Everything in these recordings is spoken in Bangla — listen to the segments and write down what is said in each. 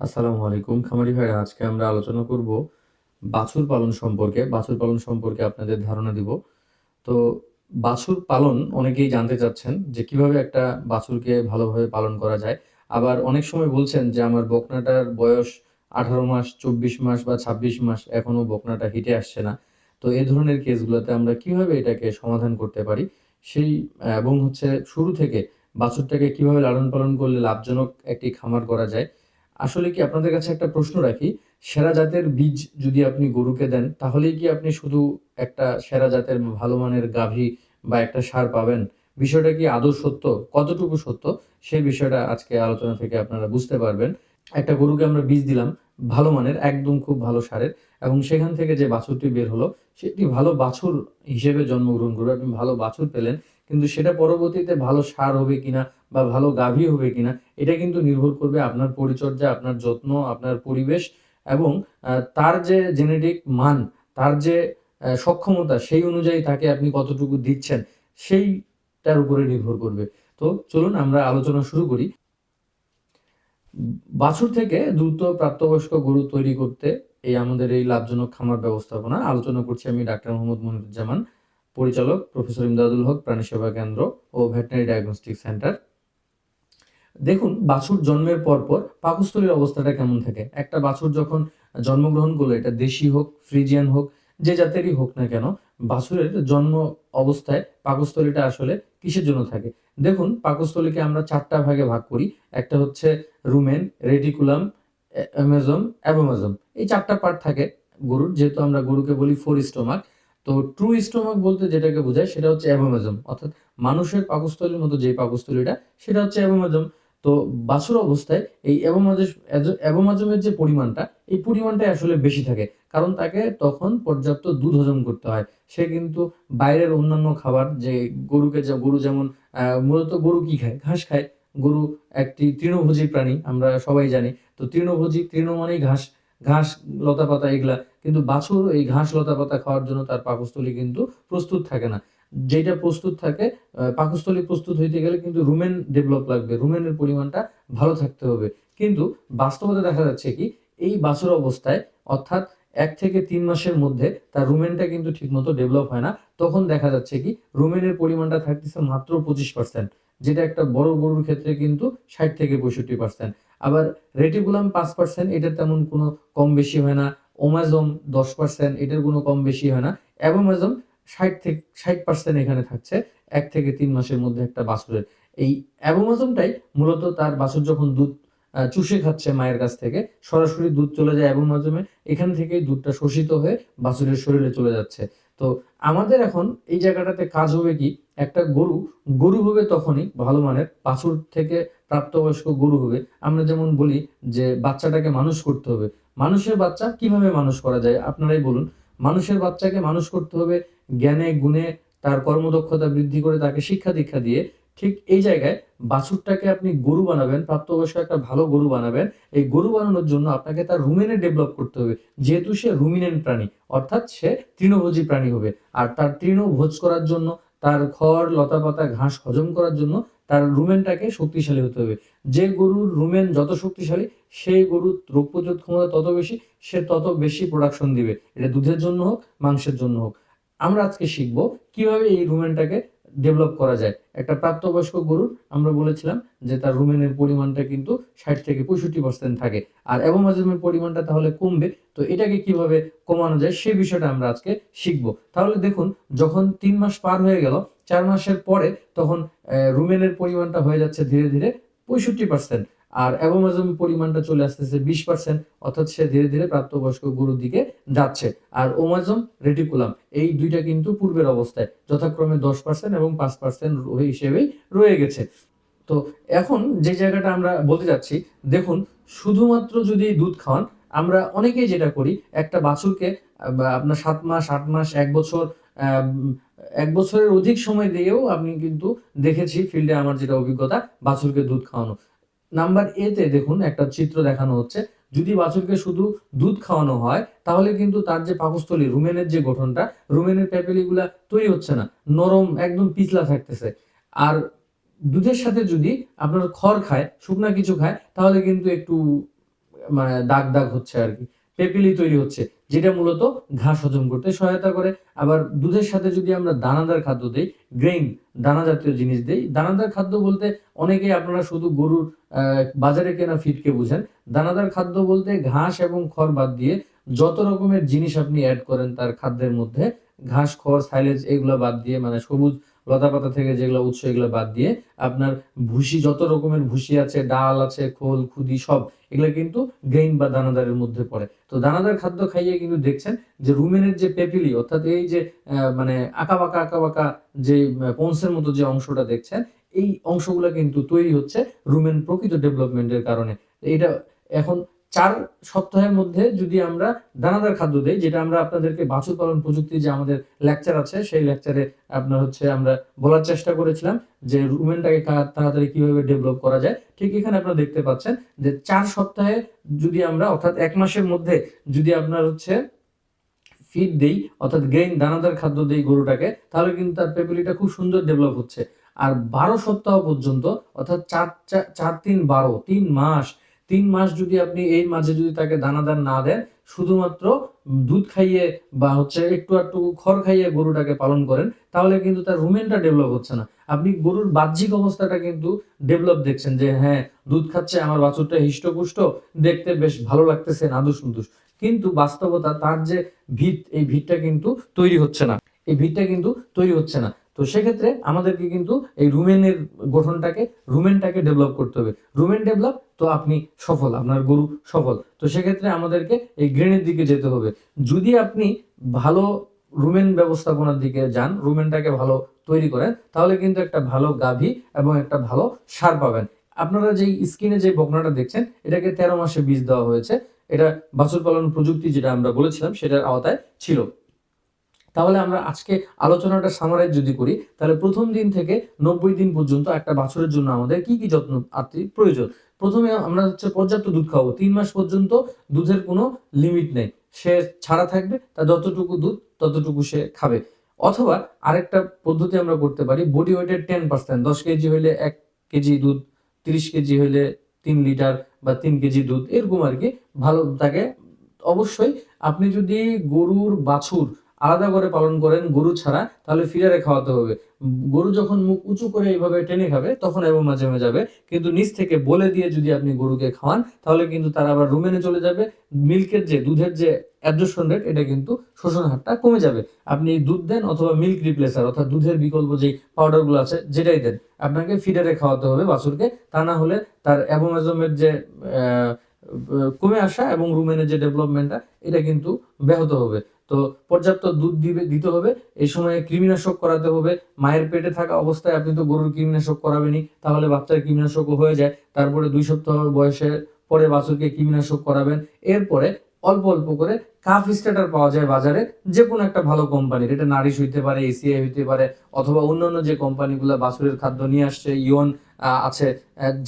আসসালামু আলাইকুম খামারি ভাইরা, আজকে আমরা আলোচনা করব বাছুর পালন সম্পর্কে। বাছুর পালন সম্পর্কে আপনাদের ধারণা দিব। তো বাছুর পালন অনেকেই জানতে চাচ্ছেন যে কীভাবে একটা বাছুরকে ভালোভাবে পালন করা যায়। আবার অনেক সময় বলছেন যে আমার বকনাটার বয়স আঠারো মাস, চব্বিশ মাস বা ছাব্বিশ মাস, এখনও বকনাটা হিটে আসছে না। তো এই ধরনের কেসগুলোতে আমরা কীভাবে এটাকে সমাধান করতে পারি? সেই, এবং হচ্ছে শুরু থেকে বাছুরটাকে কীভাবে লালন পালন করলে লাভজনক একটি খামার করা যায়? আসলে কি আপনাদের কাছে একটা প্রশ্ন রাখি, সেরা জাতের বীজ যদি আপনি গরুকে দেন, তাহলেই কি আপনি শুধু একটা সেরা জাতের ভালো মানের গাভী বা একটা সার পাবেন? বিষয়টা কি আদৌ সত্য? কতটুকু সত্য? সেই বিষয়টা আজকে আলোচনা থেকে আপনারা বুঝতে পারবেন। একটা গরুকে আমরা বীজ দিলাম, ভালো মানের, একদম খুব ভালো সারের, এবং সেখান থেকে যে বাছুরটি বের হলো, সেটি ভালো বাছুর হিসেবে জন্মগ্রহণ করবে। আপনি ভালো বাছুর পেলেন কিন্তু সেটা পরবর্তীতে ভালো সার হবে কিনা বা ভালো গাভী হবে কিনা, এটা কিন্তু নির্ভর করবে আপনার পরিচর্যা, আপনার যত্ন, আপনার পরিবেশ এবং তার যে জেনেটিক মান, তার যে সক্ষমতা সেই অনুযায়ী তাকে আপনি কতটুকু দিচ্ছেন সেইটার উপরে নির্ভর করবে। তো চলুন আমরা আলোচনা শুরু করি। বাছুর থেকে দ্রুত প্রাপ্তবয়স্ক গরু তৈরি করতে এই আমাদের এই লাভজনক খামার ব্যবস্থাপনা আলোচনা করছি আমি ডাক্তার মোহাম্মদ মনিরুজ্জামান। পরিচালক প্রফেসর ইমদাদুল হক, প্রাণী সেবা কেন্দ্র ও ভেটেনারি ডায়াগনস্টিক সেন্টার। দেখুন, বাছুর জন্মের পরপর পাকস্থলীর অবস্থাটা কেমন থাকে? একটা বাছুর যখন জন্মগ্রহণ করল, এটা দেশি হোক, ফ্রিজিয়ান হোক, যে জাতেরই হোক না কেন, বাছুরের জন্ম অবস্থায় পাকস্থলীটা আসলে কিসের জন্য থাকে? দেখুন, পাকস্থলীকে আমরা চারটা ভাগে ভাগ করি। একটা হচ্ছে রুমেন, রেটিকুলাম অ্যামাজম অ্যাবোমাজম এই চারটা পার্ট থাকে গরুর, যেহেতু আমরা গরুকে বলি ফোর স্টোমাক তো ট্রু স্টোমাক বলতে যেটাকে বোঝায় সেটা হচ্ছে অ্যাবোমাজম অর্থাৎ মানুষের পাকস্থলীর মতো যে পাকস্থলীটা, সেটা হচ্ছে অ্যাবোমাজম তো বাছুর অবস্থায় এই অ্যাবোমাজম অ্যাবোমাজমের যে পরিমাণটা, এই পরিমাণটাই আসলে বেশি থাকে। কারণ তাকে তখন পর্যাপ্ত দুধ হজম করতে হয়। সে কিন্তু বাইরের অন্যান্য খাবার, যে গরুকে যা, গরু যেমন মূলত গরু কি খায়? ঘাস খায়। গরু একটি তৃণভোজী প্রাণী, আমরা সবাই জানি। তো তৃণভোজী, তৃণ মানেই ঘাস। ঘাস লতা পাতা এগুলা। কিন্তু বাছুর এই ঘাস লতা পাতা খাওয়ার জন্য তার পাকস্থলী কিন্তু প্রস্তুত থাকে না। যেটা প্রস্তুত থাকে পাকস্থলী প্রস্তুত হইতে গেলে কিন্তু রুমেন ডেভেলপ লাগবে। রুমেনের পরিমাণটা ভালো থাকতে হবে। কিন্তু বাস্তবতা দেখা যাচ্ছে কি, এই বাছুর অবস্থায় অর্থাৎ এক থেকে তিন মাসের মধ্যে তার রুমেনটা কিন্তু ঠিকমতো ডেভেলপ হয় না। তখন দেখা যাচ্ছে কি, রুমেনের পরিমাণটা থাকতেছে মাত্র পঁচিশ পার্সেন্ট যেটা একটা বড় গরুর ক্ষেত্রে কিন্তু ষাট থেকে পঁয়ষট্টি পার্সেন্ট আবার রেটিকুলাম পাঁচ পার্সেন্ট এটার তেমন কোনো কম বেশি হয় না। ওমাজম দশ পার্সেন্ট এটার কোনো কম বেশি হয় না। অ্যাবোমাজম ষাট থেকে, ষাট পার্সেন্ট এখানে থাকছে, এক থেকে তিন মাসের মধ্যে একটা বাছুরের। এই অ্যাবোমাজমটাই মূলত তার বাছুর যখন দুধ চুষে খাচ্ছে মায়ের কাছ থেকে, সরাসরি দুধ চলে যায় অ্যাবোমাজমে, এখান থেকেই দুধটা শোষিত হয়ে বাছুরের শরীরে চলে যাচ্ছে। তো আমাদের এখন এই জায়গাটাতে কাজ হবে কি? একটা গরু গরু হবে তখনই ভালো মানের পাথর থেকে প্রাপ্তবয়স্ক গরু হবে। আমরা যেমন বলি যে বাচ্চাটাকে মানুষ করতে হবে। মানুষের বাচ্চা কীভাবে মানুষ করা যায়? আপনারাই বলুন। মানুষের বাচ্চাকে মানুষ করতে হবে জ্ঞানে, গুণে, তার কর্মদক্ষতা বৃদ্ধি করে তাকে শিক্ষা দীক্ষা দিয়ে ঠিক এই জায়গায় বাছুরটাকে আপনি গরু বানাবেন, প্রাপ্তবয়স্ক একটা ভালো গরু বানাবেন। এই গরু বানানোর জন্য আপনাকে তার রুমেনে ডেভেলপ করতে হবে। যেহেতু সে রুমিনেন্ট প্রাণী, অর্থাৎ সে তৃণভোজী প্রাণী হবে। আর তার তৃণভোজ করার জন্য, তার খড়, লতাপাতা, ঘাস হজম করার জন্য তার রুমেনটাকে শক্তিশালী হতে হবে। যে গরুর রুমেন যত শক্তিশালী, সেই গরুর রোগ প্রতিরোধ ক্ষমতা তত বেশি, সে তত বেশি প্রোডাকশন দিবে। এটা দুধের জন্য হোক, মাংসের জন্য হোক। আমরা আজকে শিখব কীভাবে এই রুমেনটাকে ডেভেলপ করা যায়। একটা প্রাপ্তবয়স্ক গরুর আমরা বলেছিলাম যে তার রুমেনের পরিমাণটা কিন্তু ষাট থেকে পঁয়ষট্টি পার্সেন্ট থাকে। আর অ্যাবোমাজমের পরিমাণটা তাহলে কমবে। তো এটাকে কীভাবে কমানো যায় সেই বিষয়টা আমরা আজকে শিখব। তাহলে দেখুন, যখন তিন মাস পার হয়ে গেল, চার মাসের পরে তখন রুমেনের পরিমাণটা হয়ে যাচ্ছে ধীরে ধীরে পঁয়ষট্টি পার্সেন্ট আর অ্যাবোমাজম পরিমাণটা চলে আসতেছে বিশ পার্সেন্ট অর্থাৎ সে ধীরে ধীরে প্রাপ্তবয়স্ক গরুর দিকে যাচ্ছে। আর ওমাজম রেটিকুলাম, এই দুইটা কিন্তু পূর্বের অবস্থায়, যথাক্রমে দশ পার্সেন্ট এবং পাঁচ পার্সেন্ট হিসেবেই রয়ে গেছে। তো এখন যে জায়গাটা আমরা বলতে যাচ্ছি, দেখুন, শুধুমাত্র যদি দুধ খাওয়ান, আমরা অনেকেই যেটা করি, একটা বাছুরকে আপনার সাত মাস, আট মাস, এক বছর এক বছরের অধিক সময় দিয়েও আমি কিন্তু দেখেছি ফিল্ডে আমার যেটা অভিজ্ঞতা, বাছুরকে দুধ খাওয়ানো। নাম্বার এতে দেখুন, একটা চিত্র দেখানো হচ্ছে। যদি বাছুরকে শুধু দুধ খাওয়ানো হয়, তাহলে কিন্তু তার যে পাকস্থলী, রুমেনের যে গঠনটা, রুমেনের প্যাপেলিগুলা তৈরি হচ্ছে না। নরম, একদম পিছলা থাকতেছে। আর দুধের সাথে যদি আপনার খড় খায়, শুকনা কিছু খায়, তাহলে কিন্তু একটু মানে দাগ দাগ হচ্ছে আর কি। পেপিলি তৈরি হচ্ছে। যেটা মূলত ঘাস হজম করতে সহায়তা করে। আবার দুধের সাথে যদি আমরা দানাদার খাদ্য দেই গ্রেইন দানা জাতীয় জিনিস দেই, দানাদার খাদ্য বলতে অনেকেই আপনারা শুধু গরুর বাজারে কেনা ফিডকে বুঝেন। দানাদার খাদ্য বলতে ঘাস এবং খড় বাদ দিয়ে যত রকমের জিনিস আপনি অ্যাড করেন তার খাদ্যের মধ্যে, ঘাস, খড় সাইলেজ এগুলো বাদ দিয়ে মানে সবুজ লতা পাতা থেকে যেগুলো উৎস এগুলো বাদ দিয়ে আপনার ভুসি, যত রকমের ভুসি আছে, ডাল আছে, খোল, খুদি, সব, এগুলো কিন্তু গ্রেইন বা দানাদারের মধ্যে পড়ে। তো দানাদার খাদ্য খাইয়ে কিন্তু দেখছেন যে রুমেনের যে পেপিলি, অর্থাৎ এই যে মানে আঁকা বাঁকা আঁকা বাঁকা যে পন্সের মতো যে অংশটা দেখছেন, এই অংশগুলো কিন্তু তৈরি হচ্ছে রুমেন প্রকৃত ডেভেলপমেন্টের কারণে। এটা এখন চার সপ্তাহের মধ্যে যদি আমরা দানাদার খাদ্য দেই, যেটা আমরা আপনাদেরকে বাছুর পালন প্রযুক্তি যে আমাদের লেকচার আছে, সেই লেকচারে আপনার হচ্ছে আমরা বলার চেষ্টা করেছিলাম যে রুমেনটাকে তাড়াতাড়ি কীভাবে ডেভেলপ করা যায়। ঠিক এখানে আপনারা দেখতে পাচ্ছেন যে চার সপ্তাহে যদি আমরা, অর্থাৎ এক মাসের মধ্যে যদি আপনার হচ্ছে ফিড দেই, অর্থাৎ গ্রেইন দানাদার খাদ্য দেই গরুটাকে, তাহলে কিন্তু তার পেপিলিটা খুব সুন্দর ডেভেলপ হচ্ছে। আর বারো সপ্তাহ পর্যন্ত, অর্থাৎ চার- চার, তিন, বারো, তিন মাস তিন মাস যদি আপনি এই মাঝে যদি তাকে দানাদার না দেন, শুধুমাত্র দুধ খাইয়ে বা হচ্ছে একটু একটু খড় খাইয়ে গরুটাকে পালন করেন, তাহলে কিন্তু তার রুমেনটা ডেভেলপ হচ্ছে না। আপনি গরুর বাহ্যিক অবস্থাটা কিন্তু ডেভেলপ দেখছেন যে হ্যাঁ দুধ খাচ্ছে, আমার বাছুরটা হিষ্টপুষ্ট, দেখতে বেশ ভালো লাগতেছে, নাদুস নুদুস কিন্তু বাস্তবতা তার যে ভিত, এই ভিতটা কিন্তু তৈরি হচ্ছে না। এই ভিতটা কিন্তু তৈরি হচ্ছে না। তো সেক্ষেত্রে আমাদেরকে কিন্তু এই রুমেনের গঠনটাকে, রুমেনটাকে ডেভেলপ করতে হবে। রুমেন ডেভেলপ তো আপনি সফল, আপনার গরু সফল। তো সেক্ষেত্রে আমাদেরকে এই গ্রেনের দিকে যেতে হবে। যদি আপনি ভালো রুমেন ব্যবস্থাপনার দিকে যান, রুমেনটাকে ভালো তৈরি করেন, তাহলে কিন্তু একটা ভালো গাভী এবং একটা ভালো সার পাবেন। আপনারা যেই স্ক্রিনে যে বকনাটা দেখছেন, এটাকে তেরো মাসে বীজ দেওয়া হয়েছে। এটা বাছুর পালন প্রযুক্তি যেটা আমরা বলেছিলাম, সেটার আওতায় ছিল। তাহলে আমরা আজকে আলোচনাটা সামারাইজ যদি করি, তাহলে প্রথম দিন থেকে নব্বই দিন পর্যন্ত একটা বাছুরের জন্য আমাদের কি কি যত্ন আত্মি প্রয়োজন? প্রথমে আমরা হচ্ছে পর্যাপ্ত দুধ খাওয়াবো। তিন মাস পর্যন্ত দুধের কোনো লিমিট নেই। সে ছাড়া থাকবে তার যতটুকু দুধ, ততটুকু সে খাবে। অথবা আরেকটা পদ্ধতি আমরা করতে পারি বডি ওয়েটের টেন পার্সেন্ট দশ কেজি হইলে এক কেজি দুধ, তিরিশ কেজি হইলে তিন লিটার বা তিন কেজি দুধ, এরকম আর কি। ভালো থাকে অবশ্যই আপনি যদি গরুর বাছুর আলাদা করে পালন করেন গরু ছাড়া, তাহলে ফিডারে খাওয়াতে হবে। গরু যখন মুখ উঁচু করে এইভাবে টেনে খাবে, তখন এবং মাঝে মাঝে যাবে। কিন্তু নিচ থেকে বলে দিয়ে যদি আপনি গরুকে খাওয়ান, তাহলে কিন্তু তারা আবার রুমেনে চলে যাবে। মিল্কের যে, দুধের যে অ্যাবজর্পশন রেট এটা কিন্তু শোষণ হারটা কমে যাবে। আপনি দুধ দেন অথবা মিল্ক রিপ্লেসার অর্থাৎ দুধের বিকল্প যেই পাউডারগুলো আছে, যেটাই দেন, আপনাকে ফিডারে খাওয়াতে হবে বাছুরকে। তা না হলে তার অ্যাবোমেজমের যে কমে আসা এবং রুমেনের যে ডেভেলপমেন্টটা এটা কিন্তু ব্যাহত হবে। তো পর্যাপ্ত দুধ দিবে, দিতে হবে। এই সময়ে কৃমিনাশক করাতে হবে। মায়ের পেটে থাকা অবস্থায় আপনি তো গরুর কৃমিনাশক করাবেনই, তাহলে বাচ্চার কৃমিনাশকও হয়ে যায়। তারপরে দুই সপ্তাহ বয়সে পরে বাছুরকে কৃমিনাশক করাবেন। এরপরে অল্প অল্প করে কাফ স্টার্টার পাওয়া যায় বাজারে যে কোনো একটা ভালো কোম্পানির। এটা নারিশ হইতে পারে, এসিআই হইতে পারে, অথবা অন্যান্য যে কোম্পানিগুলো বাছুরের খাদ্য নিয়ে আসছে, ইয়ন আছে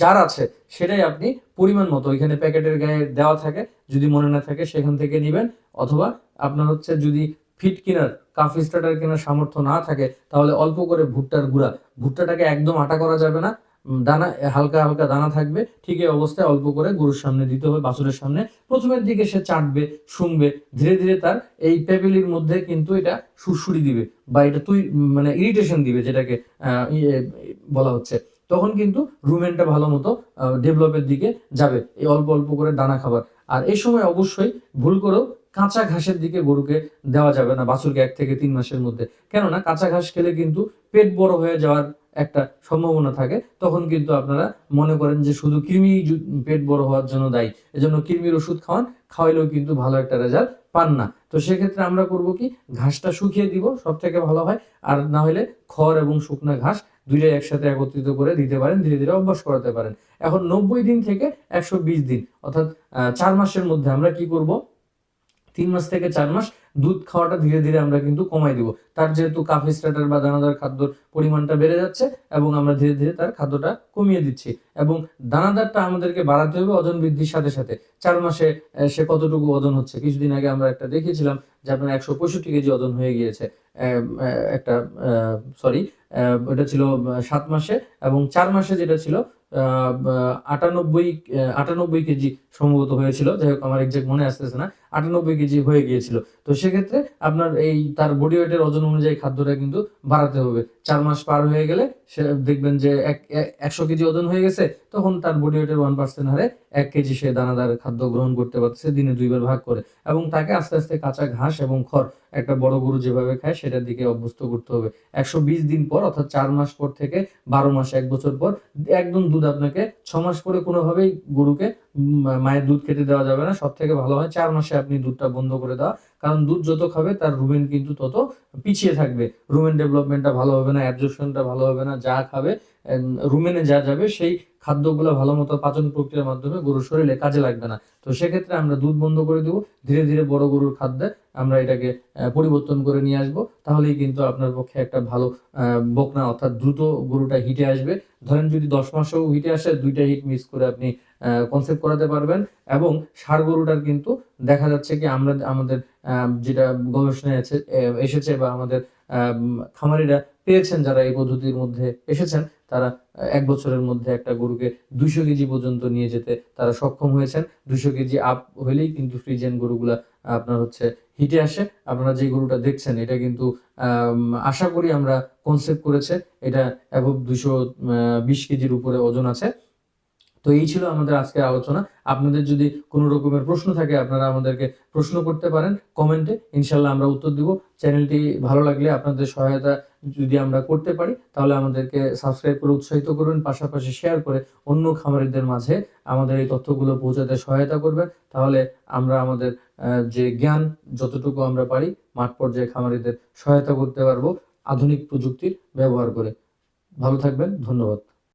যার আছে, সেটাই আপনি পরিমাণ মতো, ওইখানে প্যাকেটের গায়ে দেওয়া থাকে, যদি মনে না থাকে সেখান থেকে নেবেন, অথবা আপনার হচ্ছে যদি ফিট কেনার, কাফ স্টার্টার কেনার সামর্থ্য না থাকে, তাহলে অল্প করে ভুট্টার গুঁড়া। ভুট্টাটাকে একদম আটা করা যাবে না। দানা হালকা হালকা দানা থাকবে। ঠিক এই অবস্থায় অল্প করে গরুর সামনে দিতে হবে, বাছুরের সামনে। প্রথমের দিকে সে চাটবে শুনবে ধীরে ধীরে তার এই পেপিলির মধ্যে কিন্তু এটা সুরসুরি দিবে বা এটা তুই মানে ইরিটেশন দিবে, যেটাকে বলা হচ্ছে। তখন কিন্তু রুমেনটা ভালো মতো ডেভেলপের দিকে যাবে, এই অল্প অল্প করে দানা খাবার। আর এই সময় অবশ্যই ভুল করেও কাঁচা ঘাসের দিকে গরুকে দেওয়া যাবে না বাছুরকে এক থেকে তিন মাসের মধ্যে। কেননা কাঁচা ঘাস খেলে কিন্তু পেট বড় হয়ে যাওয়ার একটা সম্ভাবনা থাকে। তখন কিন্তু আপনারা মনে করেন যে শুধু কৃমি পেট বড় হওয়ার জন্য দায়ী। এজন্য কৃমির ওষুধ খাওয়ান, খাওয়াইলেও কিন্তু ভালো একটা রেজাল্ট পান না। তো সেক্ষেত্রে আমরা করব কি, ঘাসটা শুকিয়ে দিব সব থেকে ভালো হয়। আর না হলে খড় এবং শুকনা ঘাস দুইটাই একসাথে একত্রিত করে দিতে পারেন, ধীরে ধীরে অভ্যাস করাতে পারেন। এখন নব্বই দিন থেকে একশো বিশ দিন, অর্থাৎ চার মাসের মধ্যে আমরা কি করব? তিন মাস থেকে চার মাস দুধ খাওয়াটা ধীরে ধীরে আমরা কিন্তু কমাই দিব। তার যেহেতু কাফি স্টার্টার বা দানাদার খাদ্যর পরিমাণটা বেড়ে যাচ্ছে এবং আমরা ধীরে ধীরে তার খাদ্যটা কমিয়ে দিচ্ছি এবং দানাদারটা আমাদেরকে বাড়াতে হবে ওজন বৃদ্ধির সাথে সাথে। চার মাসে সে কতটুকু ওজন হচ্ছে? কিছুদিন আগে আমরা একটা দেখিয়েছিলাম যে আপনার একশো পঁয়ষট্টি কেজি ওজন হয়ে গিয়েছে একটা সরি ওটা ছিল সাত মাসে এবং চার মাসে যেটা ছিল আটানব্বই আটানব্বই কেজি সম্ভবত হয়েছিল। যাই হোক, আমার এক্সাক্ট মনে আসতেছে না। আটানব্বই কেজি হয়ে গিয়েছিল। তো সেক্ষেত্রে আপনার এই তার বডি ওয়েটের ওজন অনুযায়ী খাদ্যটা কিন্তু বাড়াতে হবে। চার মাস পার হয়ে গেলে সে দেখবেন যে এক, এক- একশো কেজি ওজন হয়ে গেছে, তখন তার বডি ওয়েটের ওয়ান পার্সেন্ট হারে এক কেজি সে দানাদার খাদ্য গ্রহণ করতে পারছে দিনে দুইবার ভাগ করে। এবং তাকে আস্তে আস্তে কাঁচা ঘাস এবং খড়, একটা বড় গরু যেভাবে খায় সেটার দিকে অভ্যস্ত করতে হবে। একশো বিশ দিন পর অর্থাৎ চার মাস পর থেকে বারো মাস, এক বছর পর, একদম দুধ আপনাকে ছ মাস পরে কোনোভাবেই গরুকে মায়ের দুধ খেতে দেওয়া যাবে না। সব থেকে ভালো হয় চার মাসে আপনি দুধটা বন্ধ করে দেওয়া। কারণ দুধ যত খাবে, তার রুমেন কিন্তু তত পিছিয়ে থাকবে। রুমেন ডেভেলপমেন্টটা ভালো হবে না অ্যাবজর্পশনটা ভালো হবে না। যা খাবে রুমেনে যা যাবে, সেই খাদ্যগুলো ভালো মতো পাচন প্রক্রিয়ার মাধ্যমে গরুর শরীরে কাজে লাগবে না। তো সেক্ষেত্রে আমরা দুধ বন্ধ করে দেবো। ধীরে ধীরে বড় গরুর খাদ্যে আমরা এটাকে পরিবর্তন করে নিয়ে আসব। তাহলেই কিন্তু আপনার পক্ষে একটা ভালো বকনা অর্থাৎ দ্রুত গরুটা হিটে আসবে। ধরেন যদি দশ মাসেও হিটে আসে, দুইটা হিট মিস করে আপনি কনসেপ্ট করাতে পারবেন। এবং ষাড় গরুটার কিন্তু দেখা যাচ্ছে কি আমরা, আমাদের যেটা গবেষণায় এসেছে বা আমাদের খামারিরা পেয়েছেন যারা এই পদ্ধতির মধ্যে এসেছেন তারা এক বছরের মধ্যে একটা গরুকে দুইশো কেজি পর্যন্ত নিয়ে যেতে তারা সক্ষম হয়েছেন। দুইশো কেজি আপ হলেই কিন্তু ফ্রিজেন গরুগুলা আপনার হচ্ছে হিটে আসে। আপনারা যে গরুটা দেখছেন, এটা কিন্তু আশা করি আমরা কনসেপ্ট করেছে। এটা অ্যাবভ দুশো বিশ কেজির উপরে ওজন আছে। তো এই ছিল আমাদের আজকের আলোচনা। আপনাদের যদি কোনো রকমের প্রশ্ন থাকে, আপনারা আমাদেরকে প্রশ্ন করতে পারেন কমেন্টে ইনশাল্লাহ আমরা উত্তর দিব। চ্যানেলটি ভালো লাগলে আপনাদের সহায়তা যদি আমরা করতে পারি, তাহলে আমাদেরকে সাবস্ক্রাইব করে উৎসাহিত করবেন, পাশাপাশি শেয়ার করে অন্য খামারিদের মাঝে আমাদের এই তথ্যগুলো পৌঁছাতে সহায়তা করবেন। তাহলে আমরা আমাদের যে জ্ঞান যতটুকু আমরা পারি, মাঠ পর্যায়ে খামারিদের সহায়তা করতে পারব আধুনিক প্রযুক্তির ব্যবহার করে। ভালো থাকবেন, ধন্যবাদ।